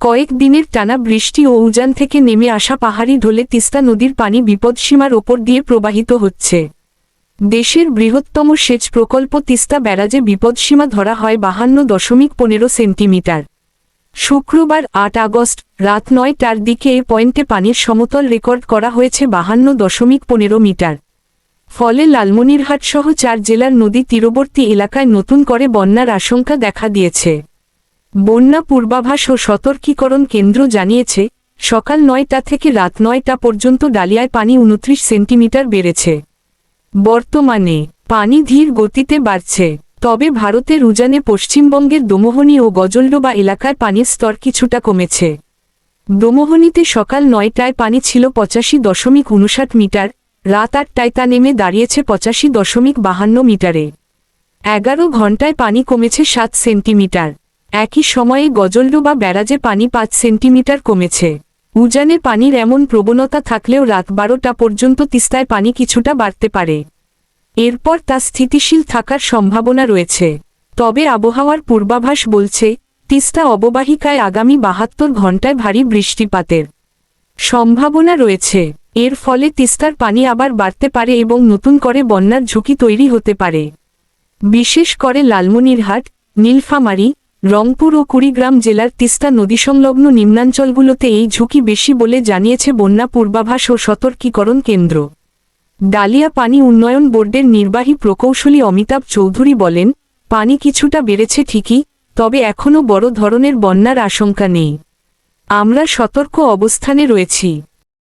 কয়েক দিনের টানা বৃষ্টি ও উজান থেকে নেমে আসা পাহাড়ি ঢলে তিস্তা নদীর পানি বিপদসীমার ওপর দিয়ে প্রবাহিত হচ্ছে। দেশের বৃহত্তম সেচ প্রকল্প তিস্তা ব্যারাজে বিপদসীমা ধরা হয় বাহান্ন দশমিক পনেরো সেন্টিমিটার। শুক্রবার আট আগস্ট, রাত নয়টার দিকে এ পয়েন্টে পানির সমতল রেকর্ড করা হয়েছে বাহান্ন দশমিক পনেরো মিটার। ফলে লালমনিরহাটসহ চার জেলার নদী তীরবর্তী এলাকায় নতুন করে বন্যার আশঙ্কা দেখা দিয়েছে। বন্যা পূর্বাভাস ও সতর্কীকরণ কেন্দ্র জানিয়েছে, সকাল নয়টা থেকে রাত নয়টা পর্যন্ত ডালিয়ায় পানি উনত্রিশ সেন্টিমিটার বেড়েছে। বর্তমানে, পানি ধীর গতিতে বাড়ছে, তবে ভারতের উজানে পশ্চিমবঙ্গের দোমোহনী ও গজলডোবা এলাকায় পানির স্তর কিছুটা কমেছে। দোমোহনীতে সকাল নয়টায় পানি ছিল পঁচাশি দশমিক উনষাট মিটার, রাত আটটায় তা নেমে দাঁড়িয়েছে পঁচাশি দশমিক বাহান্ন মিটারে। এগারো ঘন্টায় পানি কমেছে সাত সেন্টিমিটার। একই সময়ে গজলডোবা ব্যারাজে পানি পাঁচ সেন্টিমিটার কমেছে। উজানে পানির এমন প্রবণতা থাকলেও রাত বারোটা পর্যন্ত তিস্তায় পানি কিছুটা বাড়তে পারে। এরপর তা স্থিতিশীল থাকার সম্ভাবনা রয়েছে। তবে আবহাওয়ার পূর্বাভাস বলছে, তিস্তা অববাহিকায় আগামী বাহাত্তর ঘণ্টায় ভারী বৃষ্টিপাতের সম্ভাবনা রয়েছে। এর ফলে তিস্তার পানি আবার বাড়তে পারে এবং নতুন করে বন্যার ঝুঁকি তৈরি হতে পারে। বিশেষ করে লালমনিরহাট, নীলফামারী রংপুর ও কুড়িগ্রাম জেলার তিস্তা নদীসংলগ্ন নিম্নাঞ্চলগুলোতে এই ঝুঁকি বেশি বলে জানিয়েছে বন্যা পূর্বাভাস ও সতর্কীকরণ কেন্দ্র। ডালিয়া পানি উন্নয়ন বোর্ডের নির্বাহী প্রকৌশলী অমিতাভ চৌধুরী বলেন, পানি কিছুটা বেড়েছে ঠিকই, তবে এখনও বড় ধরনের বন্যার আশঙ্কা নেই। আমরা সতর্ক অবস্থানে রয়েছি।